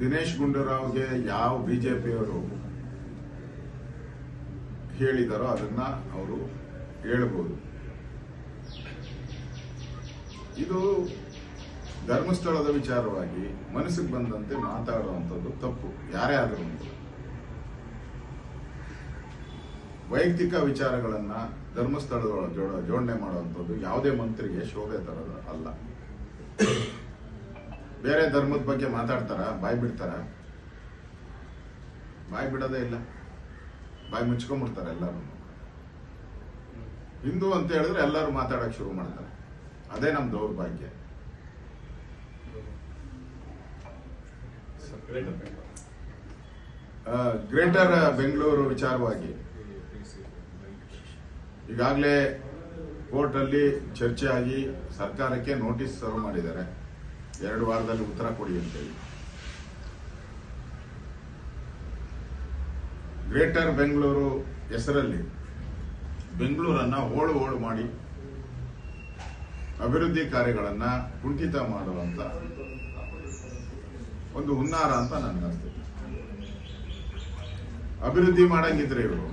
ದಿನೇಶ್ ಗುಂಡೂರಾವ್ಗೆ ಯಾವ ಬಿಜೆಪಿಯವರು ಹೇಳಿದಾರೋ ಅದನ್ನ ಅವರು ಹೇಳಬಹುದು ಇದು ಧರ್ಮಸ್ಥಳದ ವಿಚಾರವಾಗಿ ಮನಸ್ಸಿಗೆ ಬಂದಂತೆ ಮಾತಾಡುವಂಥದ್ದು ತಪ್ಪು, ಯಾರೇ ಆದರೂ ವೈಯಕ್ತಿಕ ವಿಚಾರಗಳನ್ನ ಧರ್ಮಸ್ಥಳದೊಳ ಜೋಡ, ಜೋಡಣೆ ಮಾಡುವಂಥದ್ದು ಯಾವುದೇ ಮಂತ್ರಿಗೆ ಶೋಭೆ ತರದ ಅಲ್ಲ. ಬೇರೆ ಧರ್ಮದ ಬಗ್ಗೆ ಮಾತಾಡ್ತಾರ? ಬಾಯಿ ಬಿಡ್ತಾರ? ಬಾಯಿ ಬಿಡೋದೇ ಇಲ್ಲ. ಬಾಯಿ ಮುಚ್ಕೊಂಡ್ಬಿಡ್ತಾರೆ ಎಲ್ಲರೂ. ಹಿಂದೂ ಅಂತ ಹೇಳಿದ್ರೆ ಎಲ್ಲರೂ ಮಾತಾಡಕ್ ಶುರು ಮಾಡ್ತಾರೆ. ಅದೇ ನಮ್ ದೌರ್ಭಾಗ್ಯ. ಗ್ರೇಟರ್ ಬೆಂಗಳೂರು. ವಿಚಾರವಾಗಿ. ಈಗಾಗಲೇ ಕೋರ್ಟ್ ಅಲ್ಲಿ ಚರ್ಚೆ ಆಗಿ ಸರ್ಕಾರಕ್ಕೆ ನೋಟಿಸ್ ಸರ್ವ್ ಮಾಡಿದ್ದಾರೆ. ಎರಡು ವಾರದಲ್ಲಿ ಉತ್ತರ ಕೊಡಿ ಅಂತೇಳಿ. ಗ್ರೇಟರ್ ಬೆಂಗಳೂರು ಹೆಸರಲ್ಲಿ ಬೆಂಗಳೂರನ್ನ ಹೋಳು ಹೋಳು ಮಾಡಿ ಅಭಿವೃದ್ಧಿ ಕಾರ್ಯಗಳನ್ನ ಕುಂಠಿತ ಮಾಡುವಂತ ಒಂದು ಹುನ್ನಾರ ಅಂತ ನನಗನ್ಸುತ್ತೆ ಅಭಿವೃದ್ಧಿ ಮಾಡಂಗಿದ್ರೆ ಇವರು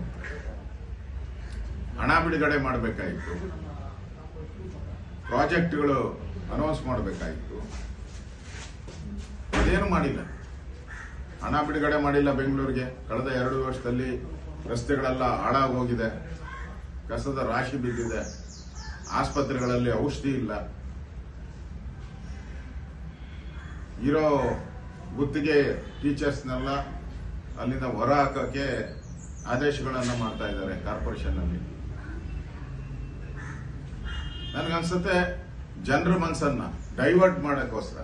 ಹಣ ಬಿಡುಗಡೆ ಮಾಡಬೇಕಾಯಿತು. ಪ್ರಾಜೆಕ್ಟ್ಗಳು ಅನೌನ್ಸ್ ಮಾಡಬೇಕಾಯಿತು. ಅದೇನು ಮಾಡಿಲ್ಲ. ಹಣ ಬಿಡುಗಡೆ ಮಾಡಿಲ್ಲ ಬೆಂಗಳೂರಿಗೆ. ಕಳೆದ ಎರಡು ವರ್ಷದಲ್ಲಿ ರಸ್ತೆಗಳೆಲ್ಲ ಹಾಳಾಗೋಗಿದೆ. ಕಸದ ರಾಶಿ ಬಿದ್ದಿದೆ. ಆಸ್ಪತ್ರೆಗಳಲ್ಲಿ ಔಷಧಿ ಇಲ್ಲ. ಇರೋ ಗುತ್ತಿಗೆ ಟೀಚರ್ಸ್ನೆಲ್ಲ ಅಲ್ಲಿಂದ ಹೊರ ಹಾಕೋಕ್ಕೆ ಆದೇಶಗಳನ್ನು ಮಾಡ್ತಾ ಇದ್ದಾರೆ ಕಾರ್ಪೊರೇಷನ್ನಲ್ಲಿ. ನನಗನ್ಸುತ್ತೆ, ಜನರ ಮನಸ್ಸನ್ನ ಡೈವರ್ಟ್ ಮಾಡಕ್ಕೋಸ್ಕರ.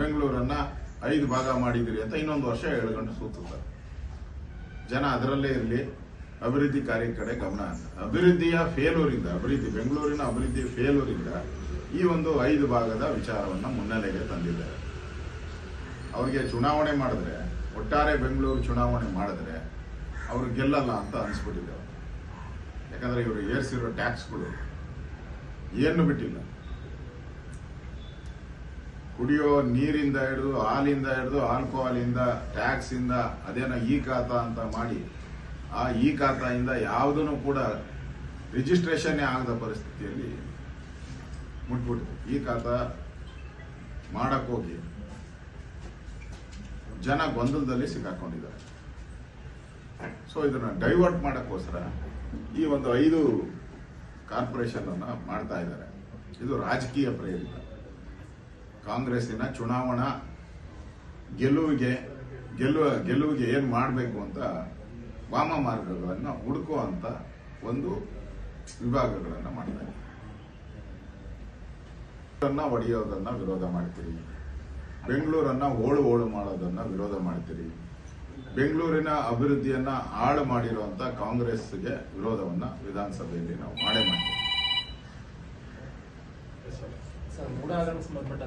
ಬೆಂಗಳೂರನ್ನ ಐದು ಭಾಗ ಮಾಡಿದಿರಿ ಅಂತ ಇನ್ನೊಂದು ವರ್ಷ ಹೇಳ್ಕೊಂಡು ಸೂತ್ತಾರೆ ಜನ ಅದರಲ್ಲೇ ಇರಲಿ, ಅಭಿವೃದ್ಧಿ ಕಾರ್ಯ ಕಡೆ ಗಮನ ಅಭಿವೃದ್ಧಿಯ ಫೇಲೂರಿಂದ ಅಭಿವೃದ್ಧಿ ಬೆಂಗಳೂರಿನ ಅಭಿವೃದ್ಧಿ ಫೇಲೂರಿಂದ ಈ ಒಂದು ಐದು ಭಾಗದ ವಿಚಾರವನ್ನ ಮುನ್ನೆಲೆಗೆ ತಂದಿದ್ದಾರೆ. ಅವರಿಗೆ ಚುನಾವಣೆ ಮಾಡಿದ್ರೆ, ಒಟ್ಟಾರೆ ಬೆಂಗಳೂರು ಚುನಾವಣೆ ಮಾಡಿದ್ರೆ ಅವರು ಗೆಲ್ಲಲ್ಲ ಅಂತ ಅನಿಸ್ಬಿಟ್ಟಿದ್ದೆ ಯಾಕಂದ್ರೆ ಇವರು ಏರ್ಸಿರೋ ಟ್ಯಾಕ್ಸ್ಗಳು ಏನು ಬಿಟ್ಟಿಲ್ಲ. ಕುಡಿಯೋ ನೀರಿಂದ ಹಿಡಿದು ಹಾಲಿಂದ ಹಿಡಿದು ಆಲ್ಕೋಹಾಲಿಂದ ಟ್ಯಾಕ್ಸ್ ಇಂದ ಅದೇನೋ ಈ ಖಾತ ಅಂತ ಮಾಡಿ, ಆ ಈ ಖಾತಾಯಿಂದ ಯಾವುದನ್ನು ಕೂಡ ರಿಜಿಸ್ಟ್ರೇಷನ್ ಆಗದ ಪರಿಸ್ಥಿತಿಯಲ್ಲಿ ಮುಟ್ಬಿಟ್ಟು ಈ ಖಾತ ಮಾಡಕ್ ಹೋಗಿ ಜನ ಗೊಂದಲದಲ್ಲಿ ಸಿಕ್ಕಾಕೊಂಡಿದ್ದಾರೆ. ಸೊ ಇದನ್ನು ಡೈವರ್ಟ್ ಮಾಡೋಕ್ಕೋಸ್ಕರ ಈ ಒಂದು ಐದು ಕಾರ್ಪೊರೇಷನ್ ಅನ್ನ ಮಾಡ್ತಾ ಇದ್ದಾರೆ. ಇದು ರಾಜಕೀಯ ಪ್ರೇರಿತ. ಕಾಂಗ್ರೆಸ್ಸಿನ ಚುನಾವಣಾ ಗೆಲುವಿಗೆ ಗೆಲುವ ಗೆಲುವಿಗೆ ಏನು ಮಾಡಬೇಕು ಅಂತ ವಾಮ ಮಾರ್ಗಗಳನ್ನು ಹುಡುಕುವಂತ ಒಂದು ವಿಭಾಗಗಳನ್ನು ಮಾಡ್ತಾರೆ ಒಡೆಯೋದನ್ನು ವಿರೋಧ ಮಾಡ್ತೀರಿ. ಬೆಂಗಳೂರನ್ನ ಓಳು ಓಳು ಮಾಡೋದನ್ನ ವಿರೋಧ ಮಾಡ್ತೀರಿ. ಬೆಂಗಳೂರಿನ ಅಭಿವೃದ್ಧಿಯನ್ನ ಹಾಳು ಮಾಡಿರುವಂಥ ಕಾಂಗ್ರೆಸ್ಗೆ ವಿರೋಧವನ್ನ ವಿಧಾನಸಭೆಯಲ್ಲಿ ನಾವು ಮಾಡೇ ಮಾಡ್ತೀವಿ. சார் மூடாரம் சம்பந்தப்பட்ட